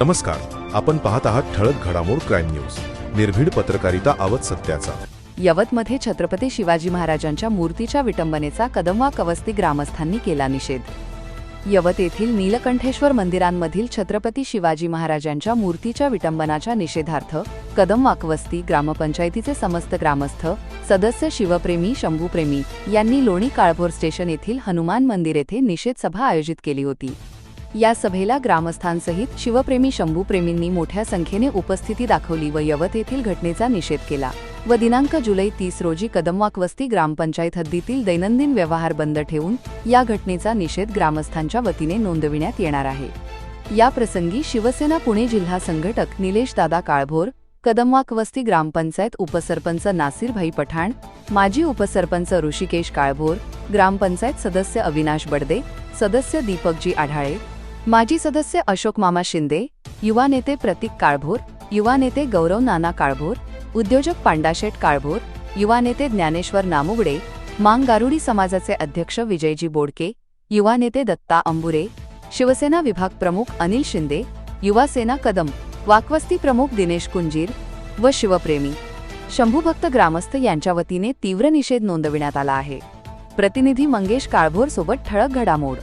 नमस्कार आपण पाहत आहात ठळक घडामोड क्राईम न्यूज. निर्भीड पत्रकारिता आवत सत्याचा. यवतमध्ये छत्रपती शिवाजी महाराजांच्या मूर्तीच्या विटंबनेचा कदमवा कवस्ती ग्रामस्थांनी केला निषेध. यवत येथील नीलकंठेश्वर मंदिरांमधील छत्रपती शिवाजी महाराजांच्या मूर्तीच्या विटंबनाच्या निषेधार्थ कदम वाकवस्ती ग्रामपंचायतीचे समस्त ग्रामस्थ सदस्य शिवप्रेमी शंभूप्रेमी यांनी लोणी काळभोर स्टेशन येथील हनुमान मंदिर येथे निषेध सभा आयोजित केली होती. या सभेला ग्रामस्थांसहित शिवप्रेमी शंभूप्रेमींनी मोठ्या संख्येने उपस्थिती दाखवली व यवत येथील घटनेचा निषेध केला. व दिनांक जुलै तीस रोजी कदमवाकवस्ती ग्रामपंचायत हद्दीतील दैनंदिन व्यवहार बंद ठेवून या घटनेचा निषेध ग्रामस्थांच्या वतीने नोंदविण्यात येणार आहे. या प्रसंगी शिवसेना पुणे जिल्हा संघटक निलेश दादा काळभोर कदमवाकवस्ती ग्रामपंचायत उपसरपंच नासिरभाई पठाण माजी उपसरपंच ऋषिकेश काळभोर ग्रामपंचायत सदस्य अविनाश बडदे सदस्य दीपकजी आढाळे माजी सदस्य अशोक मामा शिंदे युवा नेते प्रतीक काळभोर युवा नेते गौरव नाना काळभोर उद्योजक पांडाशेठ काळभोर युवा नेते ज्ञानेश्वर नामुगडे मांग गारुडी समाजाचे अध्यक्ष विजयजी बोडके युवा नेते दत्ता अंबुरे शिवसेना विभाग प्रमुख अनिल शिंदे युवा सेना कदम वाकवस्ती प्रमुख दिनेश कुंजीर व शिवप्रेमी. शंभूभक्त ग्रामस्थ यांच्या वतीने तीव्र निषेध नोंदविण्यात आला आहे. प्रतिनिधी मंगेश काळभोर सोबत ठळक घडामोड.